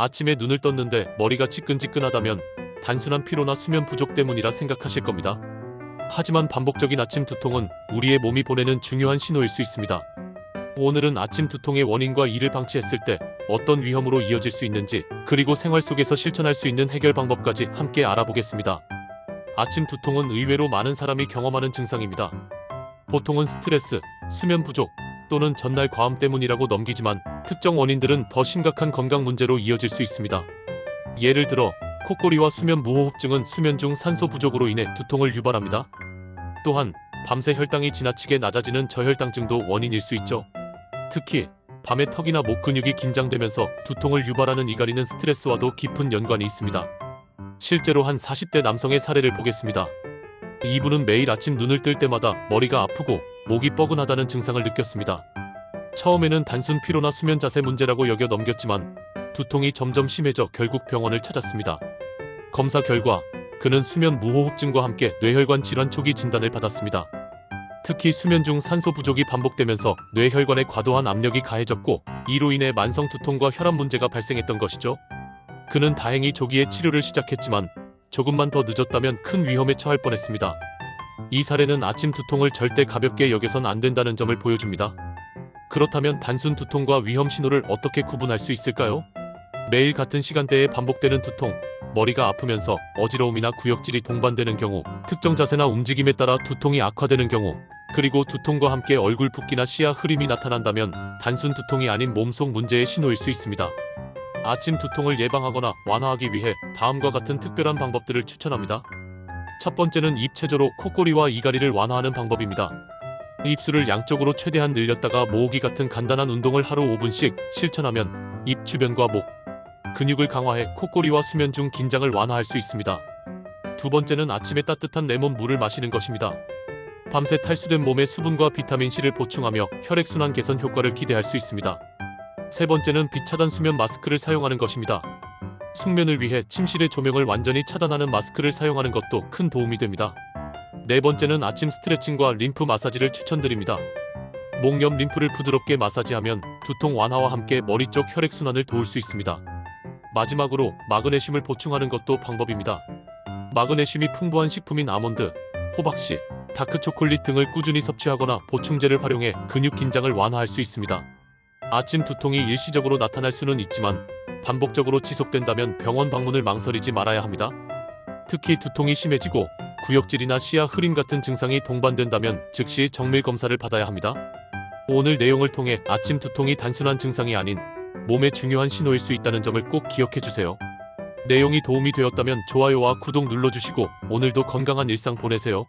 아침에 눈을 떴는데 머리가 지끈지끈하다면 단순한 피로나 수면 부족 때문이라 생각하실 겁니다. 하지만 반복적인 아침 두통은 우리의 몸이 보내는 중요한 신호일 수 있습니다. 오늘은 아침 두통의 원인과 이를 방치했을 때 어떤 위험으로 이어질 수 있는지 그리고 생활 속에서 실천할 수 있는 해결 방법까지 함께 알아보겠습니다. 아침 두통은 의외로 많은 사람이 경험하는 증상입니다. 보통은 스트레스, 수면 부족 또는 전날 과음 때문이라고 넘기지만 특정 원인들은 더 심각한 건강 문제로 이어질 수 있습니다. 예를 들어 콧골이와 수면 무호흡증은 수면 중 산소 부족으로 인해 두통을 유발합니다. 또한 밤새 혈당이 지나치게 낮아지는 저혈당증도 원인일 수 있죠. 특히 밤에 턱이나 목 근육이 긴장되면서 두통을 유발하는 이가리는 스트레스와도 깊은 연관이 있습니다. 실제로 한 40대 남성의 사례를 보겠습니다. 이분은 매일 아침 눈을 뜰 때마다 머리가 아프고 목이 뻐근하다는 증상을 느꼈습니다. 처음에는 단순 피로나 수면 자세 문제라고 여겨 넘겼지만 두통이 점점 심해져 결국 병원을 찾았습니다. 검사 결과 그는 수면 무호흡증과 함께 뇌혈관 질환 초기 진단을 받았습니다. 특히 수면 중 산소 부족이 반복되면서 뇌혈관에 과도한 압력이 가해졌고 이로 인해 만성 두통과 혈압 문제가 발생했던 것이죠. 그는 다행히 조기에 치료를 시작했지만 조금만 더 늦었다면 큰 위험에 처할 뻔했습니다. 이 사례는 아침 두통을 절대 가볍게 여겨선 안 된다는 점을 보여줍니다. 그렇다면 단순 두통과 위험 신호를 어떻게 구분할 수 있을까요? 매일 같은 시간대에 반복되는 두통, 머리가 아프면서 어지러움이나 구역질이 동반되는 경우, 특정 자세나 움직임에 따라 두통이 악화되는 경우, 그리고 두통과 함께 얼굴 붓기나 시야 흐림이 나타난다면 단순 두통이 아닌 몸속 문제의 신호일 수 있습니다. 아침 두통을 예방하거나 완화하기 위해 다음과 같은 특별한 방법들을 추천합니다. 첫 번째는 입체조로 콧꼬리와 이가리를 완화하는 방법입니다. 입술을 양쪽으로 최대한 늘렸다가 모으기 같은 간단한 운동을 하루 5분씩 실천하면 입 주변과 목, 근육을 강화해 콧꼬리와 수면 중 긴장을 완화할 수 있습니다. 두 번째는 아침에 따뜻한 레몬 물을 마시는 것입니다. 밤새 탈수된 몸에 수분과 비타민C를 보충하며 혈액순환 개선 효과를 기대할 수 있습니다. 세 번째는 빛 차단 수면 마스크를 사용하는 것입니다. 숙면을 위해 침실의 조명을 완전히 차단하는 마스크를 사용하는 것도 큰 도움이 됩니다. 네 번째는 아침 스트레칭과 림프 마사지를 추천드립니다. 목옆 림프를 부드럽게 마사지하면 두통 완화와 함께 머리 쪽 혈액순환을 도울 수 있습니다. 마지막으로 마그네슘을 보충하는 것도 방법입니다. 마그네슘이 풍부한 식품인 아몬드, 호박씨, 다크 초콜릿 등을 꾸준히 섭취하거나 보충제를 활용해 근육 긴장을 완화할 수 있습니다. 아침 두통이 일시적으로 나타날 수는 있지만 반복적으로 지속된다면 병원 방문을 망설이지 말아야 합니다. 특히 두통이 심해지고 구역질이나 시야 흐림 같은 증상이 동반된다면 즉시 정밀 검사를 받아야 합니다. 오늘 내용을 통해 아침 두통이 단순한 증상이 아닌 몸의 중요한 신호일 수 있다는 점을 꼭 기억해 주세요. 내용이 도움이 되었다면 좋아요와 구독 눌러주시고 오늘도 건강한 일상 보내세요.